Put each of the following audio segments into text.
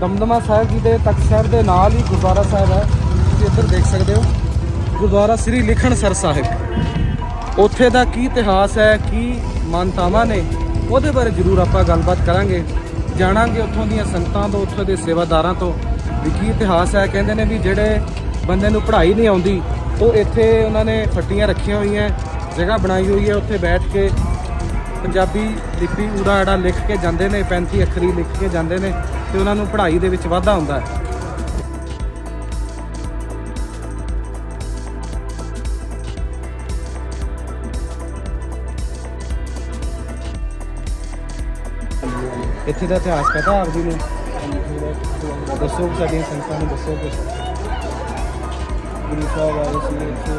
ਦਮਦਮਾ ਸਾਹਿਬ ਜੀ ਦੇ ਤਖਤ ਦੇ ਨਾਲ ਹੀ ਗੁਰਦੁਆਰਾ ਸਾਹਿਬ ਹੈ। ਤੁਸੀਂ ਇੱਧਰ ਦੇਖ ਸਕਦੇ ਹੋ। ਗੁਰਦੁਆਰਾ ਸ੍ਰੀ ਲਿਖਣਸਰ ਸਾਹਿਬ। ਉੱਥੇ ਦਾ ਕੀ ਇਤਿਹਾਸ ਹੈ, ਕੀ ਮਾਨਤਾਵਾਂ ਨੇ, ਉਹਦੇ ਬਾਰੇ ਜ਼ਰੂਰ ਆਪਾਂ ਗੱਲਬਾਤ ਕਰਾਂਗੇ। ਜਾਣਾਂਗੇ ਉੱਥੋਂ ਦੀਆਂ ਸੰਗਤਾਂ ਤੋਂ, ਉੱਥੋਂ ਦੇ ਸੇਵਾਦਾਰਾਂ ਤੋਂ ਵੀ ਕੀ ਇਤਿਹਾਸ ਹੈ। ਕਹਿੰਦੇ ਨੇ ਵੀ ਜਿਹੜੇ ਬੰਦੇ ਨੂੰ ਪੜ੍ਹਾਈ ਨਹੀਂ ਆਉਂਦੀ, ਉਹ ਇੱਥੇ ਉਹਨਾਂ ਨੇ ਫੱਟੀਆਂ ਰੱਖੀਆਂ ਹੋਈਆਂ, ਜਗ੍ਹਾ ਬਣਾਈ ਹੋਈ ਹੈ, ਉੱਥੇ ਬੈਠ ਕੇ ਪੰਜਾਬੀ ਲਿਪੀ ਊੜਾ ਐੜਾ ਲਿਖ ਕੇ ਜਾਂਦੇ ਨੇ 35 ਅੱਖਰੀ ਲਿਖ ਕੇ ਜਾਂਦੇ ਨੇ ਤੇ ਉਹਨਾਂ ਨੂੰ ਪੜ੍ਹਾਈ ਦੇ ਵਿੱਚ ਵਾਧਾ ਹੁੰਦਾ ਹੈ। ਇੱਥੇ ਦਾ ਇਤਿਹਾਸ ਪਤਾ ਆਪ ਜੀ ਨੂੰ? ਦੱਸੋ ਸਾਡੀਆਂ ਸੰਗਤਾਂ ਨੂੰ ਦੱਸੋ ਕੁਝ ਗੁਰੂ ਸਾਹਿਬ ਆਏ ਸੀ ਇੱਥੇ।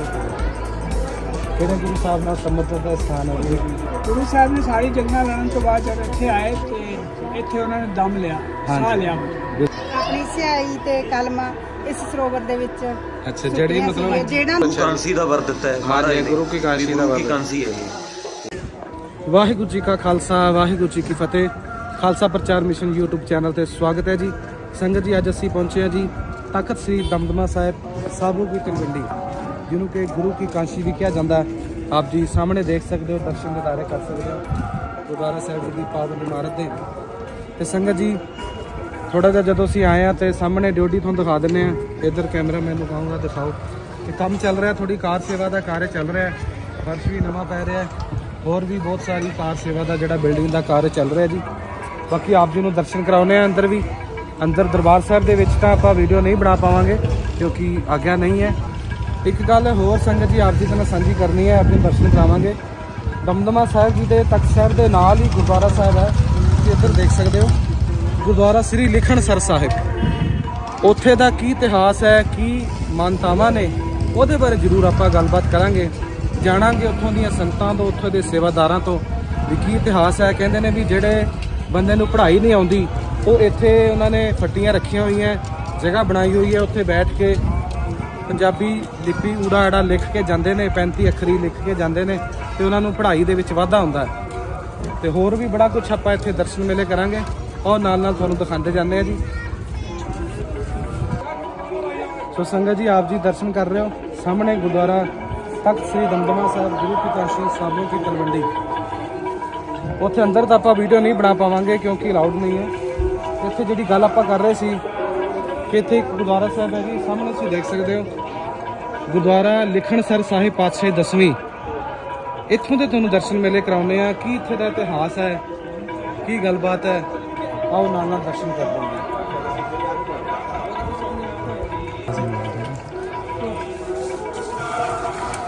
ਕਿਹੜੇ ਗੁਰੂ ਸਾਹਿਬ ਨਾਲ ਸੰਬੰਧਿਤ ਦਾ ਸਥਾਨ ਹੈ ਗੁਰੂ ਸਾਹਿਬ ਨੇ ਸਾਰੀ ਜੰਗਾਂ ਲੜਨ ਤੋਂ ਬਾਅਦ ਜਦ ਇੱਥੇ ਆਏ ਤੇ ਇੱਥੇ ਉਹਨਾਂ ਨੇ ਦਮ ਲਿਆ ਸਾਹ। ਲਿਆ। ਆਪਣੀ ਸਿਆਹੀ ਤੇ ਕਲਮਾ ਇਸ ਸਰੋਵਰ ਦੇ ਵਿੱਚ ਅੱਛਾ ਜਿਹੜੀ। ਮਤਲਬ ਜਿਹੜਾ ਕਾਂਸੀ ਦਾ ਵਰ ਦਿੱਤਾ ਹੈ ਮਹਾਰਾਜ ਨੇ। ਗੁਰੂ ਕੀ ਕਾਂਸੀ ਦਾ ਵਰ ਕੀ ਕਾਂਸੀ ਹੈ ਵਾਹਿਗੁਰੂ ਜੀ ਕਾ ਖਾਲਸਾ ਵਾਹਿਗੁਰੂ ਜੀ ਕੀ ਫਤਿਹ। ਖਾਲਸਾ ਪ੍ਰਚਾਰ ਮਿਸ਼ਨ YouTube ਚੈਨਲ ਤੇ ਸਵਾਗਤ ਹੈ ਜੀ। ਸੰਗਤ ਜੀ ਅੱਜ ਅਸੀਂ ਪਹੁੰਚੇ ਹਾਂ ਜੀ ਤਖਤ ਸ੍ਰੀ ਦਮਦਮਾ ਸਾਹਿਬ ਸਾਬੂ ਕੀ ਤਲਵੰਡੀ ਜਿਹਨੂੰ ਕਿ ਗੁਰੂ ਕੀ ਕਾਂਸ਼ੀ ਵੀ ਕਿਹਾ ਜਾਂਦਾ ਹੈ। ਆਪ ਜੀ ਸਾਹਮਣੇ ਦੇਖ ਸਕਦੇ ਹੋ, ਦਰਸ਼ਨ ਦਿਦਾਰੇ ਕਰ ਸਕਦੇ ਹੋ। ਗੁਰਦੁਆਰਾ ਸਾਹਿਬ ਜੀ ਦੀ ਪਾਵਨ ਇਮਾਰਤ ਦੇ। ਤੇ ਸੰਗਤ ਜੀ ਥੋੜਾ ਜਿਹਾ ਜਦੋਂ ਅਸੀਂ ਆਏ ਆ ਤੇ ਸਾਹਮਣੇ ਡਿਊਟੀ ਤੁਹਾਨੂੰ ਦਿਖਾ ਦਿੰਨੇ ਆ ਇਧਰ ਕੈਮਰਾਮੈਨ ਨੂੰ ਕਹਾਂਗਾ, ਦਿਖਾਓ। ਕਿ ਕੰਮ ਚੱਲ ਰਿਹਾ ਥੋੜੀ ਕਾਰ ਸੇਵਾ ਦਾ ਕਾਰਜ ਚੱਲ ਰਿਹਾ ਹੈ। ਫਰਸ਼ ਵੀ ਨਵਾਂ ਪੈ ਰਿਹਾ ਹੋਰ ਵੀ ਬਹੁਤ ਸਾਰੀ ਕਾਰ ਸੇਵਾ ਦਾ ਜਿਹੜਾ ਬਿਲਡਿੰਗ ਦਾ ਕਾਰਜ ਚੱਲ ਰਿਹਾ ਜੀ। ਬਾਕੀ ਆਪ ਜੀ ਨੂੰ ਦਰਸ਼ਨ ਕਰਾਉਨੇ ਆ ਅੰਦਰ ਵੀ। ਅੰਦਰ ਦਰਬਾਰ ਸਾਹਿਬ ਦੇ ਵਿੱਚ ਤਾਂ ਆਪਾਂ ਵੀਡੀਓ ਨਹੀਂ ਬਣਾ ਪਾਵਾਂਗੇ, ਕਿਉਂਕਿ ਆਗਿਆ ਨਹੀਂ ਹੈ। ਇੱਕ ਗੱਲ ਹੋਰ ਸੰਗਤ ਜੀ, ਆਪ ਜੀ ਨਾਲ ਸਾਂਝੀ ਕਰਨੀ ਹੈ, ਆਪਣੇ ਦਰਸ਼ਨ ਕਰਾਵਾਂਗੇ। ਦਮਦਮਾ ਸਾਹਿਬ ਜੀ ਦੇ ਤਖਤ ਸਾਹਿਬ ਦੇ ਨਾਲ ਹੀ ਗੁਰਦੁਆਰਾ ਸਾਹਿਬ ਹੈ, ਤੁਸੀਂ ਇੱਧਰ ਦੇਖ ਸਕਦੇ ਹੋ। ਗੁਰਦੁਆਰਾ ਸ੍ਰੀ ਲਿਖਣਸਰ ਸਾਹਿਬ। ਉੱਥੇ ਦਾ ਕੀ ਇਤਿਹਾਸ ਹੈ, ਕੀ ਮਾਨਤਾਵਾਂ ਨੇ, ਉਹਦੇ ਬਾਰੇ ਜ਼ਰੂਰ ਆਪਾਂ ਗੱਲਬਾਤ ਕਰਾਂਗੇ। ਜਾਣਾਂਗੇ ਉੱਥੋਂ ਦੀਆਂ ਸੰਗਤਾਂ ਤੋਂ, ਉੱਥੋਂ ਦੇ ਸੇਵਾਦਾਰਾਂ ਤੋਂ, ਵੀ ਕੀ ਇਤਿਹਾਸ ਹੈ। ਕਹਿੰਦੇ ਨੇ ਵੀ ਜਿਹੜੇ ਬੰਦੇ ਨੂੰ ਪੜ੍ਹਾਈ ਨਹੀਂ ਆਉਂਦੀ, ਉਹ ਇੱਥੇ ਉਹਨਾਂ ਨੇ ਫੱਟੀਆਂ ਰੱਖੀਆਂ ਹੋਈਆਂ, ਜਗ੍ਹਾ ਬਣਾਈ ਹੋਈ ਹੈ, ਉੱਥੇ ਬੈਠ ਕੇ ਪੰਜਾਬੀ ਲਿਪੀ ਊੜਾ ਐੜਾ ਲਿਖ ਕੇ ਜਾਂਦੇ ਨੇ 35 ਅੱਖਰੀ ਲਿਖ ਕੇ ਜਾਂਦੇ ਨੇ ਤੇ ਉਹਨਾਂ ਨੂੰ ਪੜ੍ਹਾਈ ਦੇ ਵਿੱਚ ਵਾਧਾ ਹੁੰਦਾ ਹੈ। ਤੇ ਹੋਰ ਵੀ ਬੜਾ ਕੁਝ ਆਪਾਂ ਇੱਥੇ ਦਰਸ਼ਨ ਮੇਲੇ ਕਰਾਂਗੇ। ਔਰ ਨਾਲ ਨਾਲ ਤੁਹਾਨੂੰ ਦਿਖਾਉਂਦੇ ਜਾਂਦੇ ਆ ਜੀ। ਸੋ ਸੰਗਤ ਜੀ, ਆਪ ਜੀ ਦਰਸ਼ਨ ਕਰ ਰਹੇ ਹੋ। ਸਾਹਮਣੇ ਗੁਰਦੁਆਰਾ ਤਖਤ ਸ੍ਰੀ ਦਮਦਮਾ ਸਾਹਿਬ, ਗੁਰੂ ਪ੍ਰਕਾਸ਼ੀ ਕਾਸ਼ੀ ਸਾਬੋ ਕੀ ਤਲਵੰਡੀ। ਉੱਥੇ ਅੰਦਰ ਤਾਂ ਆਪਾਂ ਵੀਡੀਓ ਨਹੀਂ ਬਣਾ ਪਾਵਾਂਗੇ ਕਿਉਂਕਿ ਅਲਾਉਡ ਨਹੀਂ ਹੈ। ਇੱਥੇ ਜਿਹੜੀ ਗੱਲ ਆਪਾਂ ਕਰ ਰਹੇ ਸੀ ਕਿ ਇੱਥੇ ਇੱਕ ਗੁਰਦੁਆਰਾ ਸਾਹਿਬ ਹੈ ਜੀ ਸਾਹਮਣੇ ਤੁਸੀਂ ਦੇਖ ਸਕਦੇ ਹੋ। ਗੁਰਦੁਆਰਾ ਲਿਖਣਸਰ ਸਾਹਿਬ ਪਾਤਸ਼ਾਹੀ ਦਸਵੀਂ। ਇੱਥੋਂ ਦੇ ਤੁਹਾਨੂੰ ਦਰਸ਼ਨ ਮੇਲੇ ਕਰਾਉਨੇ ਆ ਕੀ ਇੱਥੇ ਦਾ ਇਤਿਹਾਸ ਹੈ? ਕੀ ਗੱਲਬਾਤ ਹੈ? ਆਓ ਨਾਲ ਨਾਲ ਦਰਸ਼ਨ ਕਰਦੇ ਹਾਂ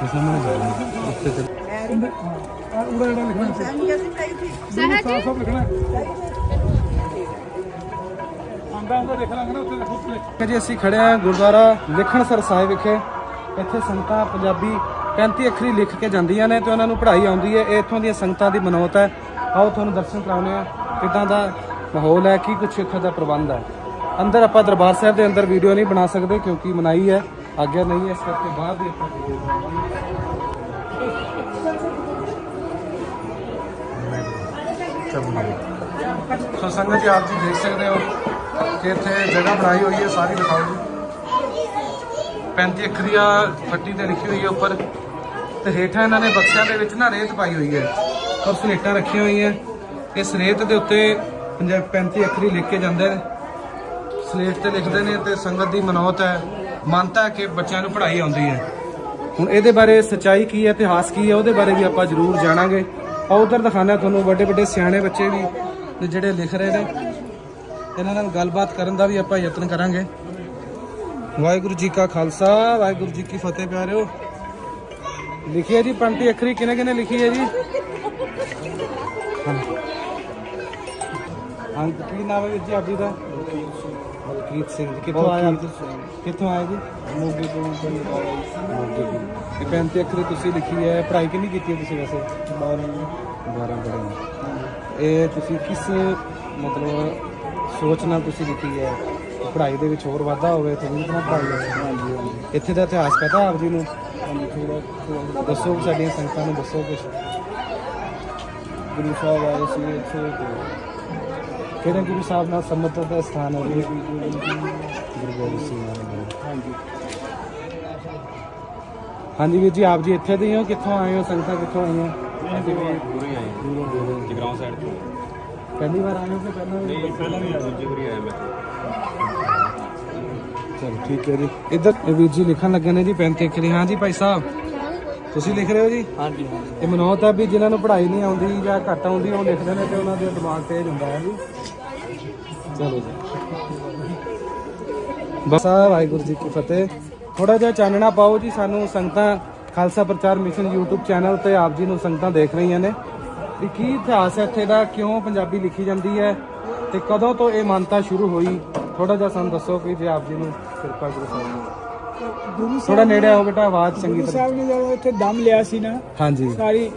ਸਾਹਮਣੇ ਜਾ ਰਹੇ। ਹਾਂ। ਉੱਥੇ ਤੇ ਜਿਹੜਾ ਲਿਖਣਾ ਸੀ। ਸਭ ਲਿਖਣਾ ਆਂਦਾ ਜੀ ਅਸੀਂ ਖੜੇ ਹਾਂ ਗੁਰਦੁਆਰਾ ਲਿਖਣਸਰ ਸਾਹਿਬ ਵਿਖੇ। ਇੱਥੇ ਸੰਗਤਾਂ ਪੰਜਾਬੀ 35 ਅੱਖਰੀ ਲਿਖ ਕੇ ਜਾਂਦੀਆਂ ਨੇ ਤੇ ਉਹਨਾਂ ਨੂੰ ਪੜ੍ਹਾਈ ਆਉਂਦੀ ਹੈ। ਇਹ ਇੱਥੋਂ ਦੀਆਂ ਸੰਗਤਾਂ ਦੀ ਮਨੋਤ ਹੈ। ਆਓ ਤੁਹਾਨੂੰ ਦਰਸ਼ਨ ਕਰਾਉਂਦੇ ਆ ਕਿੱਦਾਂ ਦਾ ਮਾਹੌਲ ਹੈ ਕੀ ਕੁਛ ਇੱਥੇ ਦਾ ਪ੍ਰਬੰਧ ਹੈ। ਅੰਦਰ ਆਪਾਂ ਦਰਬਾਰ ਸਾਹਿਬ ਦੇ ਅੰਦਰ ਵੀਡੀਓ ਨਹੀਂ ਬਣਾ ਸਕਦੇ ਕਿਉਂਕਿ ਮਨਾਈ ਹੈ। ਆਗਿਆ ਨਹੀਂ ਹੈ ਇਸ ਕਰਕੇ ਬਾਹਰ ਦੀ ਆਪਾਂ ਵੀਡੀਓ ਬਣਾਵਾਂਗੇ। ਸੋ ਸੰਗਤ ਜੀ ਆਪ ਜੀ ਦੇਖ ਸਕਦੇ ਹੋ। ਕਿ ਇੱਥੇ ਜਗ੍ਹਾ ਬਣਾਈ ਹੋਈ ਹੈ, ਸਾਰੀ ਦਿਖਾਓ ਜੀ। 35 ਅੱਖਰੀਆ ਫੱਟੀ ਤੇ ਲਿਖੀ ਹੋਈ ਹੈ ਉੱਪਰ। ਤੇ ਹੇਠਾਂ ਇਹਨਾਂ ਨੇ ਬਕਸਿਆਂ ਦੇ ਵਿੱਚ ਨਾ ਰੇਤ ਪਾਈ ਹੋਈ ਹੈ। ਔਰ ਸਲੇਟਾਂ ਰੱਖੀਆਂ ਹੋਈਆਂ। ਇਸ ਰੇਤ ਦੇ ਉੱਤੇ ਪੰਜਾ- 35 ਅੱਖਰੀ ਲਿਖ ਕੇ ਜਾਂਦੇ ਨੇ ਸਲੇਟ ਤੇ ਲਿਖਦੇ ਨੇ ਤੇ ਸੰਗਤ ਦੀ ਮਨੋਤ ਹੈ, ਮੰਨਤਾ ਹੈ ਕਿ ਬੱਚਿਆਂ ਨੂੰ ਪੜ੍ਹਾਈ ਆਉਂਦੀ ਹੈ। ਹੁਣ ਇਹਦੇ ਬਾਰੇ ਸੱਚਾਈ ਕੀ ਹੈ, ਇਤਿਹਾਸ ਕੀ ਹੈ, ਉਹਦੇ ਬਾਰੇ ਵੀ ਆਪਾਂ ਜ਼ਰੂਰ ਜਾਣਾਂਗੇ। ਆ ਉਧਰ ਦਿਖਾਣਾ ਤੁਹਾਨੂੰ ਵੱਡੇ ਵੱਡੇ ਸਿਆਣੇ ਬੱਚੇ ਵੀ ਜਿਹੜੇ ਲਿਖ ਰਹੇ ਨੇ। ਇਹਨਾਂ ਨਾਲ ਗੱਲਬਾਤ ਕਰਨ ਦਾ ਵੀ ਆਪਾਂ ਯਤਨ ਕਰਾਂਗੇ। ਵਾਹਿਗੁਰੂ ਜੀ ਕਾ ਖਾਲਸਾ ਵਾਹਿਗੁਰੂ ਜੀ ਕੀ ਫਤਿਹ ਪਿਆਰਿਓ। ਲਿਖੀ ਹੈ ਜੀ ਪੰਤੀ ਅੱਖਰੀ ਕਿਨੇ ਕਿਨੇ ਲਿਖੀ ਹੈ ਜੀ? ਹਾਂ। ਕੀ ਨਾਮ ਹੈ ਜੀ ਆਪ ਦਾ? ਮਲਕੀਤ ਸਿੰਘ ਜੀ। ਕਿੱਥੋਂ ਆਏ ਆਪ? ਕਿੱਥੋਂ ਆਏ ਜੀ? ਮੋਗੇ ਤੋਂ ਮੋਗੇ ਤੋਂ। ਇਹ ਪੈਂਤੀ ਅੱਖਰੀ ਤੁਸੀਂ ਲਿਖੀ ਹੈ ਪੜ੍ਹਾਈ ਕਿੰਨੀ ਕੀਤੀ ਹੈ ਤੁਸੀਂ ਵੈਸੇ? 12 12 ਪੜ੍ਹਾਈ ਇਹ ਤੁਸੀਂ ਕਿਸ ਮਤਲਬ ਸੋਚ ਨਾਲ ਤੁਸੀਂ ਲਿਖੀ ਹੈ? ਪੜ੍ਹਾਈ ਦੇ ਵਿੱਚ ਹੋਰ ਵਾਧਾ ਹੋਵੇ ਤੇ ਵੀ ਪੜ੍ਹਾਈ ਹੋਵੇ। ਹਾਂਜੀ ਹਾਂਜੀ ਇੱਥੇ ਦਾ ਇਤਿਹਾਸ ਪਤਾ ਆਪ ਜੀ ਨੂੰ? ਦੱਸੋ ਸਾਡੀਆਂ ਸੰਗਤਾਂ ਨੂੰ ਦੱਸੋ ਕੁਝ ਗੁਰੂ ਸਾਹਿਬ ਆਏ ਸੀ ਇੱਥੇ। ਕਿਹੜੇ ਗੁਰੂ ਸਾਹਿਬ ਨਾਲ ਸੰਬੰਧਿਤ ਦਾ ਸਥਾਨ ਹੈ ਗੁਰੂ ਗੋਬਿੰਦ ਸਿੰਘ ਮਹਾਰਾਜ ਹਾਂਜੀ ਹਾਂਜੀ ਵੀਰ ਜੀ, ਆਪ ਜੀ ਇੱਥੇ ਦੇ ਹੀ ਹੋ? ਕਿੱਥੋਂ ਆਏ ਹੋ? ਸੰਗਤਾਂ ਕਿੱਥੋਂ ਆਈਆਂ? ਅਸੀਂ ਵੀ ਪੂਰੇ ਆਏ ਜਗਰਾਉਂ ਸਾਈਡ ਤੋਂ। ਪਹਿਲੀ ਵਾਰ ਆਏ ਹੋ ਕਿ ਪਹਿਲਾਂ? ਨਹੀਂ ਪਹਿਲਾਂ ਵੀ ਆਇਆ ਦੂਜੀ ਵਾਰੀ ਆਇਆ ਮੈਂ। ਚਲੋ ਠੀਕ ਹੈ ਜੀ। ਇੱਧਰ ਇਹ ਵੀਰ ਜੀ ਲਿਖਣ ਲੱਗੇ ਨੇ ਜੀ ਪੈਨ ਤੇ ਕਰੀ ਹਾਂ ਜੀ ਭਾਈ ਸਾਹਿਬ ਤੁਸੀਂ ਲਿਖ ਰਹੇ ਹੋ ਜੀ? ਹਾਂਜੀ ਹਾਂਜੀ। ਇਹ ਮਨੋਤ ਹੈ ਵੀ ਜਿਨ੍ਹਾਂ ਨੂੰ ਪੜ੍ਹਾਈ ਨਹੀਂ ਆਉਂਦੀ ਜਾਂ ਘੱਟ ਆਉਂਦੀ ਉਹ ਲਿਖਦੇ ਨੇ ਤੇ ਉਹਨਾਂ ਦੇ ਦਿਮਾਗ ਤੇਜ਼ ਹੁੰਦਾ ਹੈ ਜੀ। ਚਲੋ ਜੀ। ਬਸ ਆ ਵਾਹਿਗੁਰੂ ਜੀ ਕੀ ਫਤਿਹ। ਥੋੜਾ ਜਿਹਾ ਚਾਨਣਾ ਪਾਓ ਜੀ ਸਾਨੂੰ ਸੰਗਤਾਂ ਖਾਲਸਾ ਪ੍ਰਚਾਰ ਮਿਸ਼ਨ YouTube ਚੈਨਲ ਤੇ ਆਪ ਜੀ ਨੂੰ ਸੰਗਤਾਂ ਦੇਖ ਰਹੀਆਂ ਨੇ। ਵੀ ਕੀ ਇਤਿਹਾਸ ਹੈ ਇੱਥੇ ਦਾ ਕਿਉਂ ਪੰਜਾਬੀ ਲਿਖੀ ਜਾਂਦੀ ਹੈ ਤੇ ਕਦੋਂ ਤੋਂ ਇਹ ਮਾਨਤਾ ਸ਼ੁਰੂ ਹੋਈ? ਥੋੜਾ ਜਿਹਾ ਸਾਨੂੰ ਦੱਸੋ ਕਿ ਜੇ ਆਪ ਜੀ ਨੂੰ ਕਿਰਪਾ ਗੁਰੂ ਸਾਹਿਬ ਨੇ ਗੁਰੂ ਥੋੜਾ ਨੇੜੇ ਆਓ ਬੇਟਾ ਆਵਾਜ਼ ਚੰਗੀ ਤਰ੍ਹਾਂ। ਸਾਹਿਬ ਨੇ ਜਦੋਂ ਇੱਥੇ ਦਮ ਲਿਆ ਸੀ ਨਾ ਹਾਂਜੀ। ਸਾਰੀ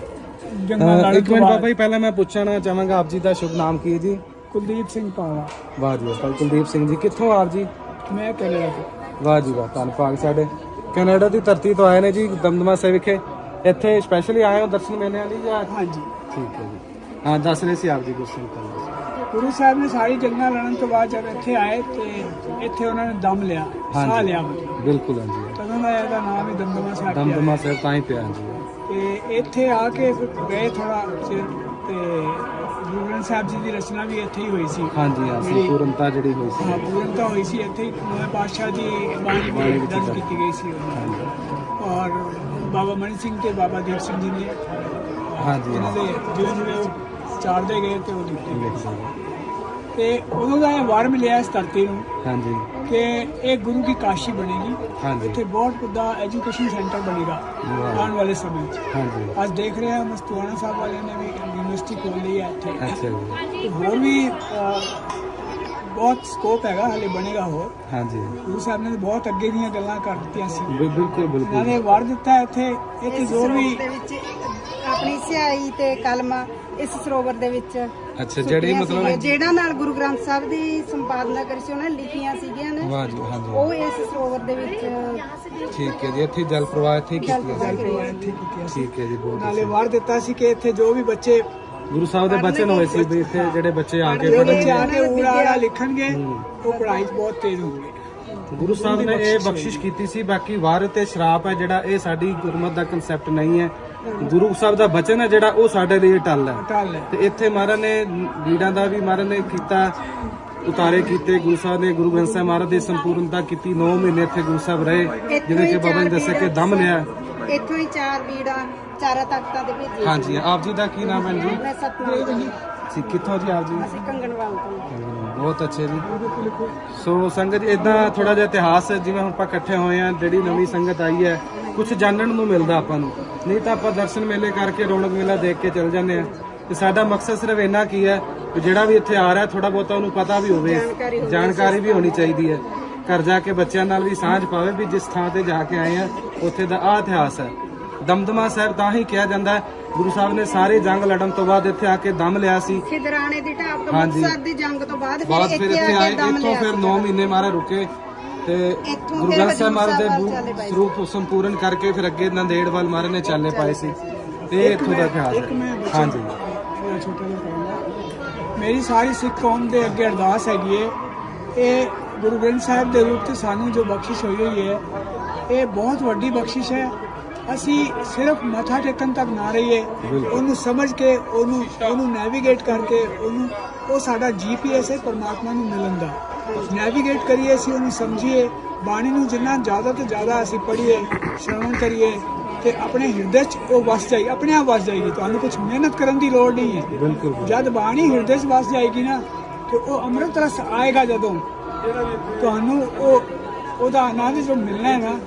ਜੰਗਾਂ ਲੜਨ ਇੱਕ ਮਿੰਟ ਬਾਬਾ ਜੀ ਪਹਿਲਾਂ ਮੈਂ ਪੁੱਛਣਾ ਚਾਹਾਂਗਾ ਆਪ ਜੀ ਦਾ ਸ਼ੁਭ ਨਾਮ ਕੀ ਹੈ ਜੀ? ਕੁਲਦੀਪ ਸਿੰਘ ਪਾਵਾ ਵਾਹ ਜੀ ਵਾਹ ਕੁਲਦੀਪ ਸਿੰਘ ਜੀ ਕਿੱਥੋਂ ਆਪ ਜੀ? ਮੈਂ ਕੈਨੇਡਾ ਤੋਂ। ਵਾਹ ਜੀ ਵਾਹ ਧੰਨ ਭਾਗ ਸਾਡੇ। ਕੈਨੇਡਾ ਦੀ ਧਰਤੀ ਤੋਂ ਆਏ ਨੇ ਜੀ ਦਮਦਮਾ ਸਾਹਿਬ ਵਿਖੇ। ਇੱਥੇ ਸਪੈਸ਼ਲੀ ਆਏ ਹੋ ਦਰਸ਼ਨ ਮੇਲੇ ਲਈ ਜਾਂ? ਹਾਂਜੀ। ਠੀਕ ਹੈ ਜੀ। ਹਾਂ ਦੱਸ ਰਹੇ ਸੀ ਆਪ ਜੀ ਗੁਰਸਿੰਘ ਤੋਂ ਗੁਰੂ ਸਾਹਿਬ ਨੇ ਸਾਰੀ ਜੰਗਾਂ ਲੜਨ ਤੋਂ ਬਾਅਦ ਜਦ ਇੱਥੇ ਆਏ ਤੇ ਇੱਥੇ ਉਹਨਾਂ ਨੇ ਦਮ ਲਿਆ ਸਾਹ ਲਿਆ ਮਤਲਬ। ਬਿਲਕੁਲ ਹਾਂ ਜੀ ਤਦੋਂ ਦਾ ਇਹਦਾ ਨਾਮ ਹੀ ਦਮਦਮਾ ਸਾਹਿਬ ਪਿਆ ਦਮਦਮਾ ਸਾਹਿਬ ਤਾਂ ਹੀ ਪਿਆ ਜੀ ਤੇ ਇੱਥੇ ਆ ਕੇ ਫਿਰ ਗਏ ਥੋੜਾ ਚਿਰ ਤੇ ਗੁਰੂ ਗ੍ਰੰਥ ਸਾਹਿਬ ਜੀ ਦੀ ਰਚਨਾ ਵੀ ਇੱਥੇ ਹੀ ਹੋਈ ਸੀ। ਹਾਂਜੀ ਹਾਂ ਜਿਹੜੀ- ਸੰਪੂਰਨਤਾ ਜਿਹੜੀ ਹੋਈ ਸੀ। ਹਾਂ ਪੂਰਨਤਾ ਹੋਈ ਸੀ। ਇੱਥੇ ਹੀ ਨਵੇਂ ਪਾਤਸ਼ਾਹ ਦੀ ਬਾਣੀ ਬਾਣੀ ਵਿੱਚ ਦਰਜ। ਕੀਤੀ ਗਈ ਸੀ। ਉਹਨਾਂ ਔਰ ਬਾਬਾ ਮਨੀ ਸਿੰਘ ਤੇ ਬਾਬਾ ਦੀਪ ਸਿੰਘ ਜੀ ਨੇ। ਹਾਂਜੀ। ਇਹਨਾਂ ਦੇ ਜਿਵੇਂ ਜਿਵੇਂ ਉਹ ਚਾੜਦੇ ਗਏ ਤੇ ਉਹ ਸਕਦੇ। ਤੇ ਉਦੋਂ ਦਾ ਇਹ ਵਰ ਮਿਲਿਆ ਇਸ ਧਰਤੀ ਨੂੰ ਹਾਂਜੀ। ਕਿ ਇਹ ਗੁਰੂ ਦੀ ਕਾਸ਼ੀ ਬਣੇਗੀ। ਹਾਂਜੀ। ਇੱਥੇ ਬਹੁਤ ਵੱਡਾ ਐਜੂਕੇਸ਼ਨ ਸੈਂਟਰ ਬਣੇਗਾ। ਆਉਣ ਵਾਲੇ ਸਮੇਂ ਵਿੱਚ। ਹਾਂਜੀ। ਅੱਜ ਦੇਖ ਰਹੇ ਹਾਂ ਮਸਤੂਆਣਾ ਸਾਹਿਬ ਵਾਲਿਆਂ ਨੇ ਵੀ ਯੂਨੀਵਰਸਿਟੀ ਖੋਲ ਲਈ ਹੈ ਇੱਥੇ। ਅੱਛਾ ਜੀ। ਤੇ ਹੋਰ ਵੀ ਬਹੁਤ ਸਕੋਪ ਹੈਗਾ ਹਲੇ ਬਣੇਗਾ ਹੋਰ। ਹਾਂਜੀ। ਗੁਰੂ ਸਾਹਿਬ ਨੇ ਬਹੁਤ ਅੱਗੇ ਦੀਆਂ ਗੱਲਾਂ ਕਰ ਦਿੱਤੀਆਂ ਸੀ। ਬਿ- ਬਿਲਕੁਲ ਇਹਨਾਂ ਬਿਲਕੁਲ। ਨੇ ਵਰ ਦਿੱਤਾ ਹੈ ਇੱਥੇ ਇੱਥੇ ਇਸ ਜੋ ਸਰੋਵਰ ਵੀ ਦੇ ਵਿੱਚ ਆਪਣੀ ਸਿਆਹੀ ਤੇ ਕਲਮਾ ਇਸ ਸਰੋਵਰ ਦੇ ਵਿੱਚ। ਅੱਛਾ ਜਿਹੜੀ ਮਤਲਬ। ਜਿਹੜਾ ਨਾਲ ਗੁਰੂ ਗ੍ਰੰਥ ਸਾਹਿਬ ਦੀ ਸੰਪਾਦਨਾ ਕਰੀ ਸੀ ਉਹਨਾਂ ਨੇ ਲਿਖੀਆਂ ਸੀਗੀਆਂ ਨੇ। ਵਾਹ ਜੀ ਹਾਂਜੀ। ਉਹ ਇਸ ਸਰੋਵਰ ਦੇ ਵਿੱਚ ਠੀਕ ਹੈ ਜੀ ਇੱਥੇ ਜਲ ਪ੍ਰਵਾਹ ਇੱਥੇ ਕੀਤੀ ਹੈ ਠੀਕ ਹੈ ਜੀ ਬਹੁਤ ਨਾਲੇ। ਵਰ ਦਿੱਤਾ ਸੀ ਕਿ ਇੱਥੇ ਜੋ ਵੀ ਬੱਚੇ ਗੁਰੂ ਸਾਹਿਬ ਦੇ ਬਚਨ ਹੋਏ ਸੀ ਵੀ ਇੱਥੇ ਜਿਹੜੇ ਬੱਚੇ ਆ ਕੇ ਜੋ ਬੱਚੇ ਆ ਕੇ ਊੜਾ ਆੜਾ ਲਿਖਣਗੇ ਉਹ ਪੜ੍ਹਾਈ 'ਚ ਬਹੁਤ ਤੇਜ਼ ਹੋਣਗੇ। ਗੁਰੂ ਸਾਹਿਬ ਨੇ ਇਹ ਬਖਸ਼ਿਸ਼ ਕੀਤੀ ਸੀ ਬਾਕੀ ਵਾਰ ਤੇ ਸ਼ਰਾਪ ਹੈ ਜਿਹੜਾ ਇਹ ਸਾਡੀ ਗੁਰਮਤ ਦਾ ਕਨਸੈਪਟ ਨਹੀਂ ਹੈ। ਗੁਰੂ ਸਾਹਿਬ ਦਾ ਬਚਨ ਹੈ ਜਿਹੜਾ ਉਹ ਸਾਡੇ ਲਈ ਟੱਲ ਹੈ। ਟਾਲ ਹੈ। ਤੇ ਇੱਥੇ ਮਹਾਰਾਜ ਨੇ ਲੀਡਾਂ ਦਾ ਵੀ ਮਹਾਰਾਜ ਨੇ ਕੀਤਾ ਉਤਾਰੇ ਕੀਤੇ ਗੁਰੂ ਸਾਹਿਬ ਨੇ ਗੁਰੂ ਗ੍ਰੰਥ ਸਾਹਿਬ ਮਹਾਰਾਜ ਦੀ ਸੰਪੂਰਨਤਾ ਕੀਤੀ 9 ਮਹੀਨੇ ਇੱਥੇ ਗੁਰੂ ਸਾਹਿਬ ਰਹੇ ਜਿਹਦੇ ਕਿ ਬਾਬਾ ਨੇ ਦੱਸਿਆ ਕਿ ਦਮ ਲਿਆ। ਇੱਥੋਂ ਹੀ ਚਾਰ ਬੀੜਾਂ ਚਾਰਾ ਤਖਤਾਂ ਦੇ ਭੇਜੇ ਹਾਂਜੀ ਆਪ ਜੀ ਦਾ ਕੀ ਨਾਮ ਹੈ ਜੀ? ਮੈਂ ਸਤਨਾਮ ਜੀ। ਜੀ ਕਿੱਥੋਂ ਜੀ ਆਪ ਜੀ? ਅਸੀਂ ਕੰਗਣਵਾਲ ਤੋਂ। ਬਹੁਤ ਅੱਛੇ ਜੀ। ਸੋ ਸੰਗਤ ਇਦਾਂ ਥੋੜਾ ਜਿਹਾ ਇਤਿਹਾਸ ਜਿਵੇਂ ਹੁਣ ਆਪਾਂ ਇਕੱਠੇ ਹੋਏ ਆ ਜਿਹੜੀ ਨਵੀਂ ਸੰਗਤ ਆਈ ਹੈ ਕੁਝ ਜਾਣਨ ਨੂੰ ਮਿਲਦਾ ਆਪਾਂ ਨੂੰ। ਨਹੀਂ ਤਾਂ ਆਪਾਂ ਦਰਸ਼ਨ ਮੇਲੇ ਕਰਕੇ ਰੌਣਕ ਮੇਲਾ ਦੇਖ ਕੇ ਚੱਲ ਜਾਂਦੇ ਆ ਤੇ ਸਾਡਾ ਮਕਸਦ ਸਿਰਫ ਇੰਨਾ ਕੀ ਹੈ ਕਿ ਜਿਹੜਾ ਵੀ ਇੱਥੇ ਆ ਰਿਹਾ ਥੋੜਾ ਬਹੁਤਾ ਉਹਨੂੰ ਪਤਾ ਵੀ ਹੋਵੇ। ਜਾਣਕਾਰੀ ਹੋਵੇ। ਜਾਣਕਾਰੀ ਵੀ ਹੋਣੀ ਚਾਹੀਦੀ ਹੈ। ਘਰ ਜਾ ਕੇ ਬੱਚਿਆਂ ਨਾਲ ਵੀ ਸਾਂਝ ਪਾਵੇ ਵੀ ਜਿਸ ਥਾਂ ਤੇ ਜਾ ਕੇ ਆਏ ਆ ਉੱਥੇ ਦਾ ਆਹ ਇਤਿਹਾਸ ਹੈ। ਦਮਦਮਾ ਸਾਹਿਬ ਤਾਂ ਹੀ ਕਿਹਾ ਜਾਂਦਾ ਹੈ ਗੁਰੂ ਸਾਹਿਬ ਨੇ ਸਾਰੇ ਜੰਗ ਲੜਨ ਤੋਂ ਬਾਅਦ ਇੱਥੇ ਆ ਕੇ ਦਮ ਲਿਆ ਸੀ। ਖਿਦਰਾਣੇ ਦੀ ਢਾਬ ਤੋਂ। ਮੁਕਤਸਰ ਦੀ ਜੰਗ ਤੋਂ ਬਾਅਦ ਬਾਅਦ ਫਿਰ ਫਿਰ ਇੱਥੇ ਇੱਥੇ ਆ ਆਏ ਕੇ ਦਮ ਇੱਥੋਂ ਲਿਆ ਫਿਰ 9 ਮਹੀਨੇ ਮਾਰੇ ਰੁਕੇ ਤੇ ਗੁਰੂ ਗ੍ਰੰਥ ਸਾਹਿਬ ਮਹਾਰਾਜ ਦੇ। ਸਰੂਪ ਸੰਪੂਰਨ ਕਰਕੇ ਫਿਰ ਅੱਗੇ ਨੰਦੇੜ ਵੱਲ ਮਹਾਰਾਜ ਨੇ ਚਾਲੇ ਪਾਏ ਸੀ। ਤੇ ਇੱਥੋਂ ਦਾ ਇਤਿਹਾਸ ਹਾਂਜੀ। ਮੇਰਾ ਸਾਰੀ ਸਿੱਖ ਕੌਮ ਦੇ ਅੱਗੇ ਅਰਦਾਸ ਹੈਗੀ ਹੈ ਇਹ ਗੁਰੂ ਗ੍ਰੰਥ ਸਾਹਿਬ ਦੇ ਰੂਪ ਤੇ ਸਾਨੂੰ ਜੋ ਬਖਸ਼ਿਸ਼ ਹੋਈ ਹੋਈ ਹੈ ਇਹ ਬਹੁਤ ਵੱਡੀ ਬਖਸ਼ਿਸ਼ ਹੈ। ਅਸੀਂ ਸਿਰਫ ਮੱਥਾ ਟੇਕਣ ਤੱਕ ਨਾ ਰਹੀਏ। ਉਹਨੂੰ ਸਮਝ ਕੇ ਉਹਨੂੰ ਉਹਨੂੰ ਨੈਵੀਗੇਟ ਕਰਕੇ ਉਹਨੂੰ ਉਹ ਸਾਡਾ ਜੀਪੀਐਸ ਹੈ ਪਰਮਾਤਮਾ ਨੂੰ ਮਿਲਣ ਦਾ। ਨੈਵੀਗੇਟ ਕਰੀਏ ਅਸੀਂ ਉਹਨੂੰ ਸਮਝੀਏ। ਬਾਣੀ ਨੂੰ ਜਿੰਨਾ ਜ਼ਿਆਦਾ ਤੋਂ ਜ਼ਿਆਦਾ ਅਸੀਂ ਪੜ੍ਹੀਏ ਸ਼ਰਵਣ ਕਰੀਏ ਤੇ ਆਪਣੇ ਹਿਰਦੇ 'ਚ ਉਹ ਵਸ ਜਾਈ ਆਪਣੇ ਆਪ ਵਸ ਜਾਏਗੀ। ਤੁਹਾਨੂੰ ਕੁਝ ਮਿਹਨਤ ਕਰਨ ਦੀ ਲੋੜ ਨਹੀਂ ਹੈ। ਬਿਲਕੁਲ। ਜਦ ਬਾਣੀ ਹਿਰਦੇ 'ਚ ਵਸ ਜਾਏਗੀ ਨਾ ਤੇ ਉਹ ਅੰਮ੍ਰਿਤ ਰਸ ਆਏਗਾ ਜਦੋਂ ਤੁਹਾਨੂੰ ਉਹ ਉਹਦਾ ਆਨੰਦ ਜੋ ਮਿਲਣਾ ਹੈ ਨਾ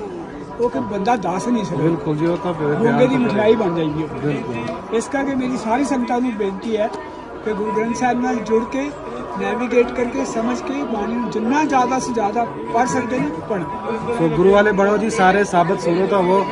ਉਹ ਕਿ ਬੰਦਾ ਦੱਸ ਨਹੀਂ ਸਕਦਾ। ਬਿਲਕੁਲ ਜੀ ਉਹ ਤਾਂ ਗੁੰਗੇ ਦੀ ਮਠਿਆਈ ਬਣ ਜਾਏਗੀ ਉਹ। ਬਿਲਕੁਲ। ਇਸ ਕਰਕੇ ਮੇਰੀ ਸਾਰੀ ਸੰਗਤਾਂ ਨੂੰ ਬੇਨਤੀ ਹੈ ਕਿ ਗੁਰੂ ਗ੍ਰੰਥ ਸਾਹਿਬ ਨਾਲ ਜੁੜ ਕੇ ਨੈਵੀਗੇਟ ਕਰਕੇ ਸਮਝ ਕੇ ਬਾਣੀ ਨੂੰ ਜਿੰਨਾ ਜ਼ਿਆਦਾ ਸੇ ਜ਼ਿਆਦਾ ਪੜ੍ਹ ਸਕਦੇ ਨੇ ਪੜ੍ਹੋ ਸੋ ਗੁਰੂ ਵਾਲੇ ਬਣੋ ਜੀ ਸਾਰੇ ਸਾਬਤ ਸੁਰਤ ਹੋਵੋ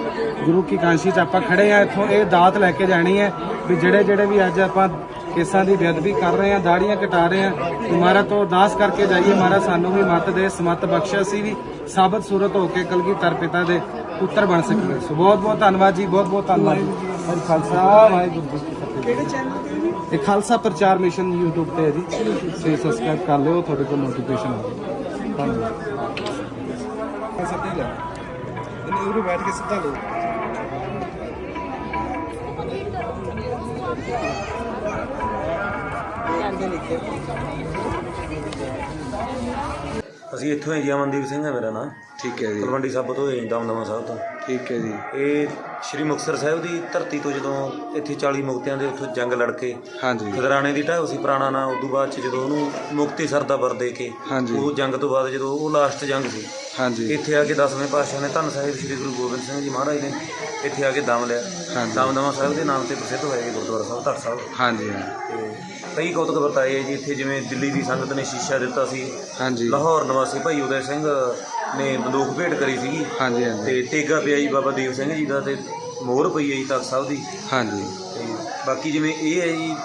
ਗੁਰੂ ਕੀ ਕਾਂਸ਼ੀ ਚ ਆਪਾਂ ਖੜੇ ਆ ਇੱਥੋਂ ਇਹ ਦਾਤ ਲੈ ਕੇ ਜਾਣੀ ਹੈ ਵੀ ਜਿਹੜੇ ਜਿਹੜੇ ਵੀ ਅੱਜ ਆਪਾਂ ਕੇਸਾਂ ਦੀ ਬੇਅਦਬੀ ਕਰ ਰਹੇ ਆ ਦਾੜੀਆਂ ਕਟਾ ਰਹੇ ਆ ਤੁਹਾਰਾ ਤੋਂ ਅਰਦਾਸ ਕਰਕੇ ਜਾਈਏ ਮਹਾਰਾਜ ਸਾਨੂੰ ਵੀ ਮਤ ਦੇ ਸਮਤ ਬਖਸ਼ਿਆ ਸੀ ਵੀ ਸਾਬਤ ਸੂਰਤ ਹੋ ਕੇ ਕਲਗੀਧਰ ਪਿਤਾ ਦੇ ਪੁੱਤਰ ਬਣ ਸਕੀਏ ਸੋ ਬਹੁਤ ਬਹੁਤ ਧੰਨਵਾਦ ਜੀ ਬਹੁਤ ਬਹੁਤ ਧੰਨਵਾਦ ਹਰਿ ਖਾਲਸਾ ਵਾਹਿਗੁਰੂ ਜੀ ਕੀ ਫਤਿਹ। ਕਿਹੜੇ ਚੈਨਲ ਤੇ ਇਹ ਖਾਲਸਾ ਪ੍ਰਚਾਰ ਮਿਸ਼ਨ YouTube ਤੇ ਹੈ ਜੀ। ਸੇ ਸਬਸਕ੍ਰਾਈਬ ਕਰ ਲਿਓ ਤੁਹਾਡੇ ਕੋਲ ਨੋਟੀਫਿਕੇਸ਼ਨ ਆ ਜਾਏ ਧੰਨਵਾਦ। ਸਿੱਧੀ ਲੈ ਇਹਨੇ ਉਰੇ ਬੈਠ ਕੇ ਸਿੱਧਾ ਲਓ। ਅਸੀਂ ਇੱਥੋਂ ਹੀ ਜੀ ਅਮਨਦੀਪ ਸਿੰਘ ਹੈ ਮੇਰਾ ਨਾਮ। ਠੀਕ ਹੈ ਜੀ। ਤਲਵੰਡੀ ਸਾਬੋ ਤੋਂ ਦਮਦਮਾ ਸਾਹਿਬ ਤੋਂ। ਠੀਕ ਹੈ ਜੀ। ਇਹ ਸ਼੍ਰੀ ਮੁਕਤਸਰ ਸਾਹਿਬ ਦੀ ਧਰਤੀ ਤੋਂ ਜਦੋਂ ਇੱਥੇ 40 ਮੁਕਤਿਆਂ ਦੇ ਉੱਥੋਂ ਜੰਗ ਲੜ ਕੇ ਹਾਂਜੀ। ਖਦਰਾਣੇ ਦੀ ਢਾਹ ਸੀ ਪੁਰਾਣਾ ਨਾਂ ਉਦੋਂ ਬਾਅਦ ਚ ਜਦੋਂ ਉਹਨੂੰ ਮੁਕਤੀ ਸਰ ਦਾ ਵਰ ਦੇ ਕੇ ਹਾਂਜੀ। ਉਹ ਜੰਗ ਤੋਂ ਬਾਅਦ ਜਦੋਂ ਉਹ ਲਾਸਟ ਜੰਗ ਸੀ। ਹਾਂਜੀ। ਇੱਥੇ ਆ ਕੇ ਦਸਵੇਂ ਪਾਤਸ਼ਾਹ ਨੇ ਧੰਨ ਸਾਹਿਬ ਸ੍ਰੀ ਗੁਰੂ ਗੋਬਿੰਦ ਸਿੰਘ ਜੀ ਮਹਾਰਾਜ ਨੇ ਇੱਥੇ ਆ ਕੇ ਦਮ ਲਿਆ। ਹਾਂਜੀ। ਦਮਦਮਾ ਸਾਹਿਬ ਦੇ ਨਾਮ ਤੇ ਪ੍ਰਸਿੱਧ ਹੋਇਆ ਇਹ ਗੁਰਦੁਆਰਾ ਸਾਹਿਬ ਧੜ ਸਾਹਿਬ। ਹਾਂਜੀ ਤੇ ਕਈ ਕੌਤਕ ਵਰਤਾਏ ਜੀ ਇੱਥੇ ਜਿਵੇਂ ਦਿੱਲੀ ਦੀ ਸੰਗਤ ਨੇ ਸ਼ੀਸ਼ਾ ਦਿੱਤਾ ਸੀ। ਹਾਂਜੀ। ਲਾਹੌਰ ਨਿਵਾਸੀ ਭਾਈ ਉਦੈ ਸਿੰਘ ਨੇ ਬੰਦੂਕ ਭੇਟ ਕਰੀ ਸੀਗੀ। ਹਾਂਜੀ ਹਾਂਜੀ। ਤੇ ਟੇਗਾ ਪਿਆ ਜੀ ਬਾਬਾ ਦੀਪ ਸਿੰਘ ਜੀ ਦਾ ਤੇ ਮੋਹਰ ਪਈ ਹੈ ਜੀ ਤਖਤ ਸਾਹਿਬ ਦੀ। ਹਾਂਜੀ। ਤੇ ਬਾਕੀ ਜਿਵੇਂ ਇਹ ਹੈ ਜੀ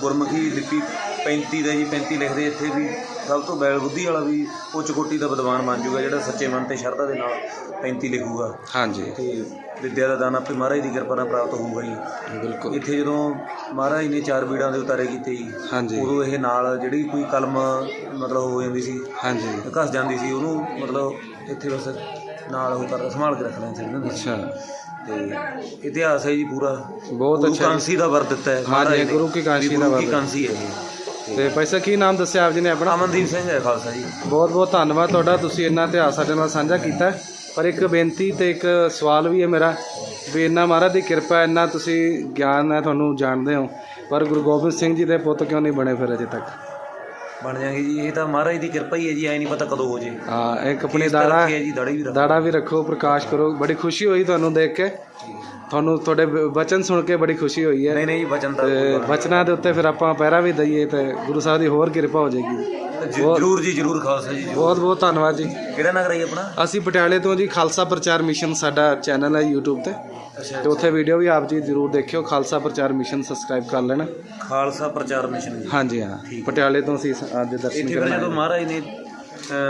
ਗੁਰਮੁਖੀ ਲਿਪੀ 35 ਦਾ ਜੀ 35 ਲਿਖਦੇ ਇੱਥੇ ਵੀ ਸਭ ਤੋਂ ਬੈਲ ਬੁੱਧੀ ਵਾਲਾ ਵੀ ਉੱਚ ਕੋਟੀ ਦਾ ਵਿਦਵਾਨ ਬਣ ਜਾਊਗਾ ਜਿਹੜਾ ਸੱਚੇ ਮਨ ਤੇ ਸ਼ਰਧਾ ਦੇ ਨਾਲ 35 ਲਿਖੂਗਾ। ਹਾਂਜੀ। ਤੇ ਵਿਦਿਆ ਦਾ ਦਾਨ ਆਪੇ ਮਹਾਰਾਜ ਦੀ ਕਿਰਪਾ ਨਾਲ ਪ੍ਰਾਪਤ ਹੋਊਗਾ ਜੀ। ਬਿਲਕੁਲ। ਇੱਥੇ ਜਦੋਂ ਮਹਾਰਾਜ ਨੇ ਚਾਰ ਬੀੜਾਂ ਦੇ ਉਤਾਰੇ ਕੀਤੇ ਜੀ ਹਾਂਜੀ। ਉਦੋਂ ਇਹ ਨਾਲ ਜਿਹੜੀ ਕੋਈ ਕਲਮ ਮਤਲਬ ਹੋ ਜਾਂਦੀ ਸੀ ਹਾਂਜੀ। ਘਸ ਜਾਂਦੀ ਸੀ ਉਹਨੂੰ ਮਤਲਬ ਇੱਥੇ ਬਸ ਨਾਲ ਉਹ ਕਰ ਸੰਭਾਲ ਕੇ ਰੱਖ ਲੈਂਦੇ ਸੀ ਇਹਨਾਂ ਅੱਛਾ ਤੇ ਇਤਿਹਾਸ ਹੈ ਜੀ ਪੂਰਾ ਬਹੁਤ ਗੁਰੂ ਅੱਛਾ ਜੀ। ਕਾਂਸੀ ਦਾ ਵਰ ਦਿੱਤਾ ਹੈ ਹਾਂਜੀ, ਮਹਾਰਾਜ ਨੇ। ਗੁਰੂ ਕੀ ਕਾਂਸੀ ਵੀ ਦਾ ਗੁਰੂ ਵਰ ਕੀ ਦਿੱਤਾ। ਕਾਂਸੀ ਹੈ ਇਹ ਤੇ ਪੈਸਾ ਕੀ ਨਾਮ ਦੱਸਿਆ ਆਪ ਜੀ ਨੇ ਆਪਣਾ ਅਮਨਦੀਪ ਸਿੰਘ ਹੈ ਖਾਲਸਾ ਜੀ ਬਹੁਤ ਬਹੁਤ ਧੰਨਵਾਦ ਤੁਹਾਡਾ ਤੁਸੀਂ ਇੰਨਾ ਇਤਿਹਾਸ ਸਾਡੇ ਨਾਲ ਸਾਂਝਾ ਕੀਤਾ ਹੈ। ਪਰ ਇੱਕ ਬੇਨਤੀ ਤੇ ਇੱਕ ਸਵਾਲ ਵੀ ਹੈ ਮੇਰਾ ਵੀ ਇੰਨਾ ਮਹਾਰਾਜ ਦੀ ਕਿਰਪਾ ਹੈ, ਇੰਨਾ ਤੁਸੀਂ ਗਿਆਨ ਹੈ ਤੁਹਾਨੂੰ ਜਾਣਦੇ ਹੋ ਪਰ ਗੁਰੂ ਗੋਬਿੰਦ ਸਿੰਘ ਜੀ ਦੇ ਪੁੱਤ ਕਿਉਂ ਨਹੀਂ ਬਣੇ ਫਿਰ ਅਜੇ ਤੱਕ ਬਣ ਜਾਗੇ ਜੀ ਇਹ ਤਾਂ ਮਹਾਰਾਜ ਦੀ ਕਿਰਪਾ ਹੀ ਹੈ ਜੀ ਐ ਨਹੀਂ ਪਤਾ ਕਦੋਂ ਹੋ ਜੇ। ਹਾਂ ਇੱਕ ਆਪਣੀ ਦਾੜਾ ਦਾੜਾ ਵੀ ਰੱਖੋ। ਪ੍ਰਕਾਸ਼ ਕਰੋ। ਬੜੀ ਖੁਸ਼ੀ ਹੋਈ ਤੁਹਾਨੂੰ ਦੇਖ ਕੇ। ਤੁਹਾਨੂੰ ਤੁਹਾਡੇ ਬਚਨ ਸੁਣ ਕੇ ਬੜੀ ਖੁਸ਼ੀ ਹੋਈ ਹੈ। ਨਹੀਂ ਨਹੀਂ ਬਚਨ ਤਾਂ ਤੇ ਬਚਨਾਂ ਦੇ ਉੱਤੇ ਫਿਰ ਆਪਾਂ ਪਹਿਰਾ ਵੀ ਦਈਏ ਤੇ ਗੁਰੂ ਸਾਹਿਬ ਦੀ ਹੋਰ ਕਿਰਪਾ ਹੋ ਜਾਏਗੀ। ਜਰੂਰ ਜੀ ਜਰੂਰ ਖਾਲਸਾ ਜੀ। ਬਹੁਤ ਬਹੁਤ ਧੰਨਵਾਦ ਜੀ। ਕਿਹੜਾ ਨਗਰ ਹੈ ਜੀ ਆਪਣਾ? ਅਸੀਂ ਪਟਿਆਲੇ ਤੋਂ ਜੀ ਖਾਲਸਾ ਪ੍ਰਚਾਰ ਮਿਸ਼ਨ ਸਾਡਾ ਚੈਨਲ ਹੈ YouTube ਤੇ। ਤੇ ਉੱਥੇ ਵੀਡੀਓ ਵੀ ਆਪ ਜੀ ਜ਼ਰੂਰ ਦੇਖਿਓ। ਖਾਲਸਾ ਪ੍ਰਚਾਰ ਮਿਸ਼ਨ ਸਬਸਕ੍ਰਾਈਬ ਕਰ ਲੈਣਾ। ਖਾਲਸਾ ਪ੍ਰਚਾਰ ਮਿਸ਼ਨ ਜੀ। ਹਾਂਜੀ ਹਾਂ। ਪਟਿਆਲੇ ਤੋਂ ਅਸੀਂ ਅੱਜ ਦਰਸ਼ਨ ਇੱਥੇ ਫਿਰ ਕਰਨ ਜਦੋਂ ਮਹਾਰਾਜ ਨੇ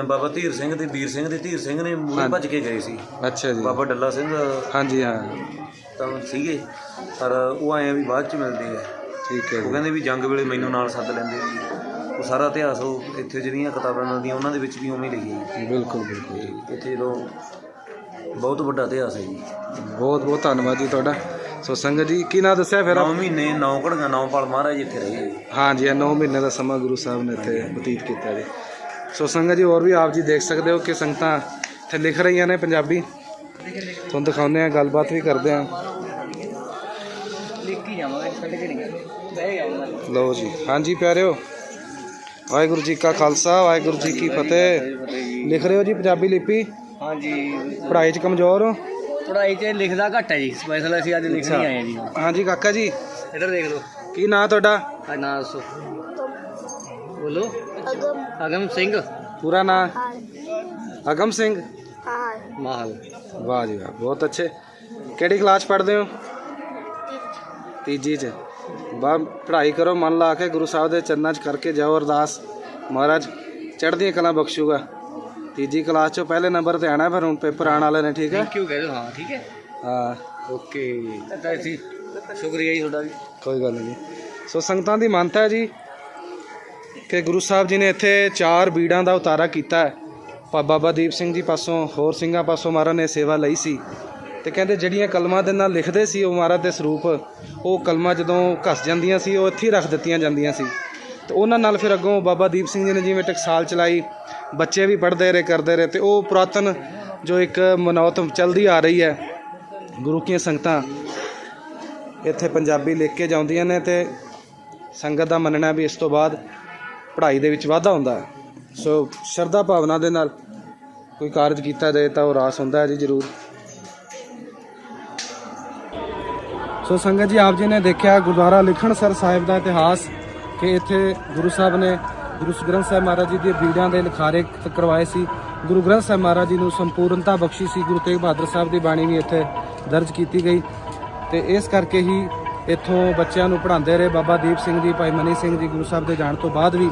ਬਾਬਾ ਧੀਰ ਸਿੰਘ ਤੇ ਵੀਰ ਸਿੰਘ ਦੇ ਧੀਰ ਸਿੰਘ ਨੇ ਮੂਹਰੇ ਭੱਜ ਕੇ ਗਏ ਸੀ। ਅੱਛਾ ਜੀ। ਬਾਬਾ ਡੱਲਾ ਸਿੰਘ ਹਾਂਜੀ ਹਾਂ। ਤਾਂ ਸੀਗੇ ਪਰ ਉਹ ਆਏ ਆ ਵੀ ਬਾਅਦ ਚ ਮਿਲਦੇ ਆ। ਠੀਕ ਹੈ ਉਹ ਜੀ। ਕਹਿੰਦੇ ਵੀ ਜੰਗ ਵੇਲੇ ਮੈਨੂੰ ਨਾਲ ਸੱਦ ਲੈਂਦੇ ਜੀ ਉਹ ਸਾਰਾ ਇਤਿਹਾਸ ਉਹ ਇੱਥੇ ਜਿਹੜੀਆਂ ਕਿਤਾਬਾਂ ਮਿਲਦੀਆਂ ਉਹਨਾਂ ਦੇ ਵਿੱਚ ਵੀ ਉਵੇਂ ਹੀ ਲਿਖੀ ਹੈ ਬਿਲਕੁਲ ਬਿਲਕੁਲ ਜੀ। ਜੀ ਇੱਥੇ ਜਦੋਂ ਬਹੁਤ ਵੱਡਾ ਇਤਿਹਾਸ ਹੈ ਜੀ। ਬਹੁਤ ਬਹੁਤ ਧੰਨਵਾਦ ਜੀ ਤੁਹਾਡਾ। ਸੋ ਸੰਗਤ ਜੀ ਕੀ ਨਾਂ ਦੱਸਿਆ ਫਿਰ 9 ਮਹੀਨੇ 9 ਘੜੀਆਂ 9 ਪਾਲ ਮਹਾਰਾਜ ਇੱਥੇ ਰਹੇ ਜੀ। ਹਾਂਜੀ ਇਹ 9 ਮਹੀਨੇ ਦਾ ਸਮਾਂ ਗੁਰੂ ਸਾਹਿਬ ਨੇ ਇੱਥੇ ਬਤੀਤ ਕੀਤਾ ਜੀ। ਸੋ ਸੰਗਤ ਜੀ ਹੋਰ ਵੀ ਆਪ ਜੀ ਦੇਖ ਸਕਦੇ ਹੋ ਕਿ ਸੰਗਤਾਂ ਇੱਥੇ ਲਿਖ ਰਹੀਆਂ ਨੇ ਪੰਜਾਬੀ। ਤੁਹਾਨੂੰ ਦਿਖਾਉਂਦੇ ਆ ਗੱਲਬਾਤ ਵੀ ਕਰਦੇ ਆ ਲਓ ਜੀ ਹਾਂਜੀ ਪਿਆਰਿਓ ਵਾਹਿਗੁਰੂ ਜੀ ਕਾ ਖਾਲਸਾ ਵਾਹਿਗੁਰੂ ਜੀ ਕੀ ਫਤਿਹ। ਲਿਖ ਰਹੇ ਹੋ ਜੀ ਪੰਜਾਬੀ ਲਿਪੀ? ਹਾਂਜੀ। ਪੜ੍ਹਾਈ 'ਚ ਕਮਜ਼ੋਰ ਹੋ? ਪੜਾਈ 'ਚ ਲਿਖਦਾ ਘੱਟ ਹੈ ਜੀ ਸਪੈਸ਼ਲ ਅਸੀਂ ਅੱਜ ਲਿਖਣ ਆਏ ਹਾਂ ਜੀ। ਹਾਂਜੀ ਕਾਕਾ ਜੀ। ਇੱਧਰ ਦੇਖ ਲਓ। ਕੀ ਨਾਂ ਤੁਹਾਡਾ? ਆ ਨਾਂ ਦੱਸੋ। ਬੋਲੋ। ਅਗਮ ਸਿੰਘ। ਪੂਰਾ ਨਾਂ? ਅਗਮ ਸਿੰਘ। ਮਾਹਲ। ਵਾਹ ਜੀ ਵਾਹ ਬਹੁਤ ਅੱਛੇ। ਕਿਹੜੀ ਕਲਾਸ ਪੜ੍ਹਦੇ ਹੋ? ਤੀਜੀ ਚ। ਬਾ ਪੜ੍ਹਾਈ ਕਰੋ ਮਨ ਲਾ ਕੇ ਗੁਰੂ ਸਾਹਿਬ ਦੇ ਚਰਨਾਂ 'ਚ ਕਰਕੇ ਜਾਓ ਅਰਦਾਸ। ਮਹਾਰਾਜ ਚੜ੍ਹਦੀਆਂ ਕਲਾ ਬਖਸ਼ੂਗਾ। ਤੀਜੀ ਕਲਾਸ 'ਚੋਂ ਪਹਿਲੇ ਨੰਬਰ ਤੇ ਆਣਾ ਫਿਰ ਹੁਣ ਪੇਪਰ ਆਉਣ ਵਾਲੇ ਨੇ ਠੀਕ ਹੈ? ਕਿਉਂ ਕਹਿ ਦਿਓ ਹਾਂ ਠੀਕ ਹੈ। ਹਾਂ। ਓਕੇ ਤਾਂ ਜੀ ਸ਼ੁਕਰੀਆ ਜੀ ਤੁਹਾਡਾ ਵੀ। ਕੋਈ ਗੱਲ ਨਹੀਂ। ਸੋ ਸੰਗਤਾਂ ਦੀ ਮੰਨਤਾ ਹੈ ਜੀ ਕਿ ਗੁਰੂ ਸਾਹਿਬ ਜੀ ਨੇ ਇੱਥੇ ਚਾਰ ਬੀੜਾਂ ਦਾ ਉਤਾਰਾ ਕੀਤਾ ਹੈ। ਬਾਬਾ ਦੀਪ ਸਿੰਘ ਜੀ ਪਾਸੋਂ, ਹੋਰ ਸਿੰਘਾਂ ਪਾਸੋਂ ਮਹਾਰਾਜ ਨੇ ਸੇਵਾ ਲਈ ਸੀ। ਤੇ ਕਹਿੰਦੇ ਜਿਹੜੀਆਂ ਕਲਮਾਂ ਦੇ ਨਾਲ ਲਿਖਦੇ ਸੀ ਉਹ ਮਹਾਰਾਜ ਦੇ ਸਰੂਪ, ਉਹ ਕਲਮਾਂ ਜਦੋਂ ਘਸ ਜਾਂਦੀਆਂ ਸੀ, ਉਹ ਇੱਥੇ ਹੀ ਰੱਖ ਦਿੱਤੀਆਂ ਜਾਂਦੀਆਂ ਸੀ। ਤੇ ਉਹਨਾਂ ਨਾਲ ਫਿਰ ਅੱਗੋਂ ਬਾਬਾ ਦੀਪ ਸਿੰਘ ਜੀ ਨੇ ਜਿਵੇਂ ਟਕਸਾਲ ਚਲਾਈ, ਬੱਚੇ ਵੀ ਪੜ੍ਹਦੇ ਰਹੇ, ਕਰਦੇ ਰਹੇ, ਤੇ ਉਹ ਪੁਰਾਤਨ ਜੋ ਇੱਕ ਮਨੌਤ ਚੱਲਦੀ ਆ ਰਹੀ ਹੈ, ਗੁਰੂ ਕੀਆਂ ਸੰਗਤਾਂ ਇੱਥੇ ਪੰਜਾਬੀ ਲਿਖ ਕੇ ਜਾਂਦੀਆਂ ਨੇ ਤੇ ਸੰਗਤ ਦਾ ਮੰਨਣਾ ਵੀ ਇਸ ਤੋਂ ਬਾਅਦ ਪੜ੍ਹਾਈ ਦੇ ਵਿੱਚ ਵਾਧਾ ਹੁੰਦਾ ਹੈ। ਸੋ ਸ਼ਰਧਾ ਭਾਵਨਾ ਦੇ ਨਾਲ ਕੋਈ ਕਾਰਜ ਕੀਤਾ ਜਾਏ ਤਾਂ ਉਹ ਰਾਸ ਹੁੰਦਾ ਹੈ ਜੀ, ਜ਼ਰੂਰ। ਸੋ ਸੰਗਤ ਜੀ, ਆਪ ਜੀ ਨੇ ਦੇਖਿਆ ਗੁਰਦੁਆਰਾ ਲਿਖਣਸਰ ਸਾਹਿਬ ਦਾ ਇਤਿਹਾਸ ਕਿ ਇੱਥੇ ਗੁਰੂ ਸਾਹਿਬ ਨੇ ਗੁਰੂ ਗ੍ਰੰਥ ਸਾਹਿਬ ਮਹਾਰਾਜ ਜੀ ਦੀ ਬੀੜਾਂ ਦੇ ਲਿਖਾਰੇ ਕਰਵਾਏ ਸੀ। ਗੁਰੂ ਗ੍ਰੰਥ ਸਾਹਿਬ ਮਹਾਰਾਜ ਜੀ ਨੂੰ ਸੰਪੂਰਨਤਾ ਬਖਸ਼ੀ ਸੀ। ਗੁਰੂ ਤੇਗ ਬਹਾਦਰ ਸਾਹਿਬ ਦੀ ਬਾਣੀ ਵੀ ਇੱਥੇ ਦਰਜ ਕੀਤੀ ਗਈ। ਤੇ ਇਸ ਕਰਕੇ ਹੀ ਇੱਥੋਂ ਬੱਚਿਆਂ ਨੂੰ ਪੜ੍ਹਾਉਂਦੇ ਰਹੇ ਬਾਬਾ ਦੀਪ ਸਿੰਘ ਜੀ, ਭਾਈ ਮਨੀ ਸਿੰਘ ਜੀ ਗੁਰੂ ਸਾਹਿਬ ਦੇ ਜਾਣ ਤੋਂ ਬਾਅਦ ਵੀ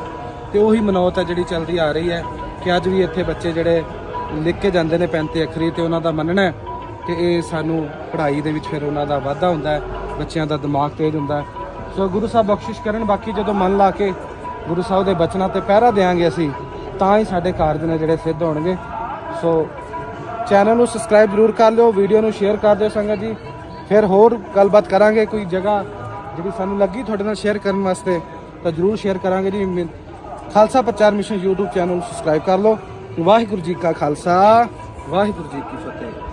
ਤੇ ਉਹੀ ਮਨੌਤ ਹੈ ਜਿਹੜੀ ਚੱਲਦੀ ਆ ਰਹੀ ਹੈ ਕਿ ਅੱਜ ਵੀ ਇੱਥੇ ਬੱਚੇ ਜਿਹੜੇ ਲਿਖ ਕੇ ਜਾਂਦੇ ਨੇ 35 ਅੱਖਰੀ ਤੇ ਉਹਨਾਂ ਦਾ ਮੰਨਣਾ ਹੈ ਕਿ ਇਹ ਸਾਨੂੰ ਪੜ੍ਹਾਈ ਦੇ ਵਿੱਚ ਫਿਰ ਉਹਨਾਂ ਦਾ ਵਾਧਾ ਹੁੰਦਾ ਹੈ, ਬੱਚਿਆਂ ਦਾ ਦਿਮਾਗ ਤੇਜ਼ ਹੁੰਦਾ ਸੋ ਗੁਰੂ ਸਾਹਿਬ ਬਖਸ਼ਿਸ਼ ਕਰਨ, ਬਾਕੀ ਜਦੋਂ ਮਨ ਲਾ ਕੇ ਗੁਰੂ ਸਾਹਿਬ ਦੇ ਬਚਨਾਂ ਤੇ ਪਹਿਰਾ ਦੇਾਂਗੇ ਅਸੀਂ, ਤਾਂ ਹੀ ਸਾਡੇ ਕਾਰਜ ਨੇ ਜਿਹੜੇ ਸਿੱਧ ਹੋਣਗੇ। ਸੋ ਚੈਨਲ ਨੂੰ ਸਬਸਕ੍ਰਾਈਬ ਜ਼ਰੂਰ ਕਰ ਲਿਓ, ਵੀਡੀਓ ਨੂੰ ਸ਼ੇਅਰ ਕਰ ਦਿਓ ਸੰਗਤ ਜੀ। ਫਿਰ ਹੋਰ ਗੱਲਬਾਤ ਕਰਾਂਗੇ, ਕੋਈ ਜਗ੍ਹਾ ਜਿਹੜੀ ਸਾਨੂੰ ਲੱਗੀ ਤੁਹਾਡੇ ਨਾਲ ਸ਼ੇਅਰ ਕਰਨ ਵਾਸਤੇ, ਤਾਂ ਜ਼ਰੂਰ ਸ਼ੇਅਰ ਕਰਾਂਗੇ ਜੀ। ਮਿ- Khalsa Prachar mission YouTube channel ਨੂੰ ਸਬਸਕ੍ਰਾਈਬ ਕਰ ਲਓ। ਵਾਹਿਗੁਰੂ ਜੀ ਕਾ ਖਾਲਸਾ। ਵਾਹਿਗੁਰੂ ਜੀ ਕੀ ਫਤਿਹ।